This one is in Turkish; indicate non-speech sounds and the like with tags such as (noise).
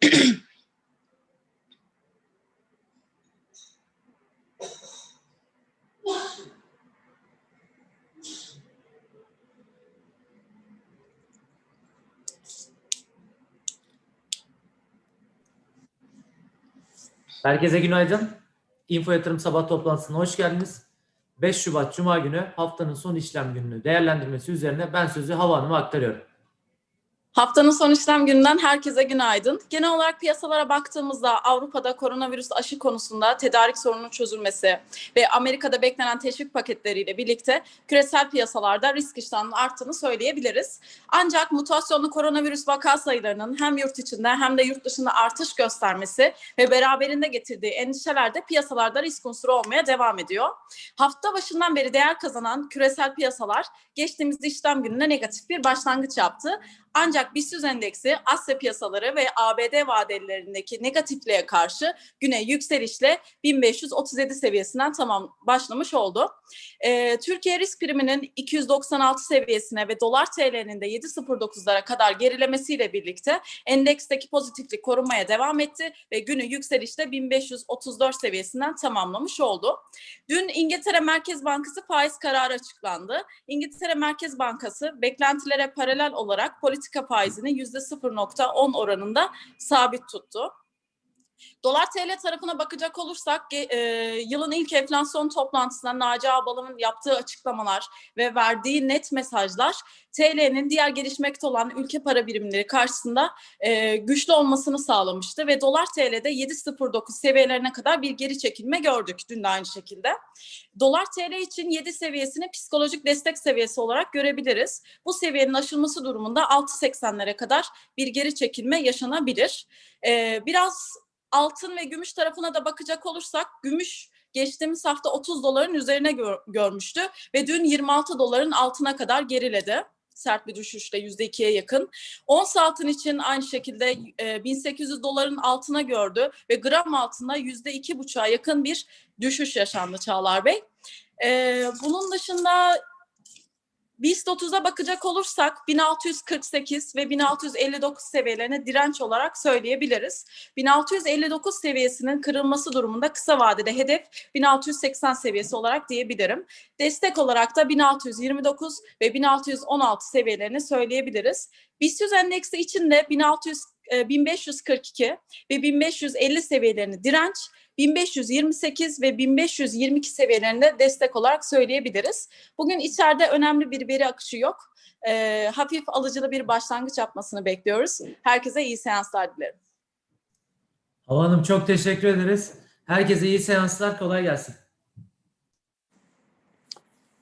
(clears throat) Herkese günaydın. Info Yatırım Sabah toplantısına hoş geldiniz. 5 Şubat Cuma günü haftanın son işlem gününü değerlendirmesi üzerine ben sözü Hava Hanım'a aktarıyorum. Haftanın son işlem gününden herkese günaydın. Genel olarak piyasalara baktığımızda Avrupa'da koronavirüs aşı konusunda tedarik sorununun çözülmesi ve Amerika'da beklenen teşvik paketleriyle birlikte küresel piyasalarda risk iştahının arttığını söyleyebiliriz. Ancak mutasyonlu koronavirüs vaka sayılarının hem yurt içinde hem de yurt dışında artış göstermesi ve beraberinde getirdiği endişeler de piyasalarda risk unsuru olmaya devam ediyor. Hafta başından beri değer kazanan küresel piyasalar geçtiğimiz işlem gününe negatif bir başlangıç yaptı. Ancak BIST endeksi Asya piyasaları ve ABD vadelilerindeki negatifliğe karşı güne yükselişle 1537 seviyesinden tamam başlamış oldu. Ee, Türkiye risk priminin 296 seviyesine ve dolar TL'nin de 7.09'lara kadar gerilemesiyle birlikte endeksteki pozitiflik korunmaya devam etti ve günü yükselişte 1534 seviyesinden tamamlamış oldu. Dün İngiltere Merkez Bankası faiz kararı açıklandı. İngiltere Merkez Bankası beklentilere paralel olarak politika faizini %0.10 oranında sabit tuttu. Dolar TL tarafına bakacak olursak e, yılın ilk enflasyon toplantısında Naci Ağbal'ın yaptığı açıklamalar ve verdiği net mesajlar TL'nin diğer gelişmekte olan ülke para birimleri karşısında e, güçlü olmasını sağlamıştı ve dolar TL'de 7.09 seviyelerine kadar bir geri çekilme gördük dün de aynı şekilde. Dolar TL için 7 seviyesini psikolojik destek seviyesi olarak görebiliriz. Bu seviyenin aşılması durumunda 6.80'lere kadar bir geri çekilme yaşanabilir. E, biraz altın ve gümüş tarafına da bakacak olursak gümüş geçtiğimiz hafta 30 doların üzerine gör, görmüştü ve dün 26 doların altına kadar geriledi sert bir düşüşle yüzde ikiye yakın. Ons altın için aynı şekilde e, 1800 doların altına gördü ve gram altında yüzde iki buçuğa yakın bir düşüş yaşandı Çağlar Bey. E, bunun dışında BIST 30'a bakacak olursak 1648 ve 1659 seviyelerine direnç olarak söyleyebiliriz. 1659 seviyesinin kırılması durumunda kısa vadede hedef 1680 seviyesi olarak diyebilirim. Destek olarak da 1629 ve 1616 seviyelerini söyleyebiliriz. BIST 100 endeksi için de 1600 1542 ve 1550 seviyelerini direnç, 1528 ve 1522 seviyelerinde destek olarak söyleyebiliriz. Bugün içeride önemli bir veri akışı yok. E, hafif alıcılı bir başlangıç yapmasını bekliyoruz. Herkese iyi seanslar dilerim. Hava Hanım çok teşekkür ederiz. Herkese iyi seanslar, kolay gelsin.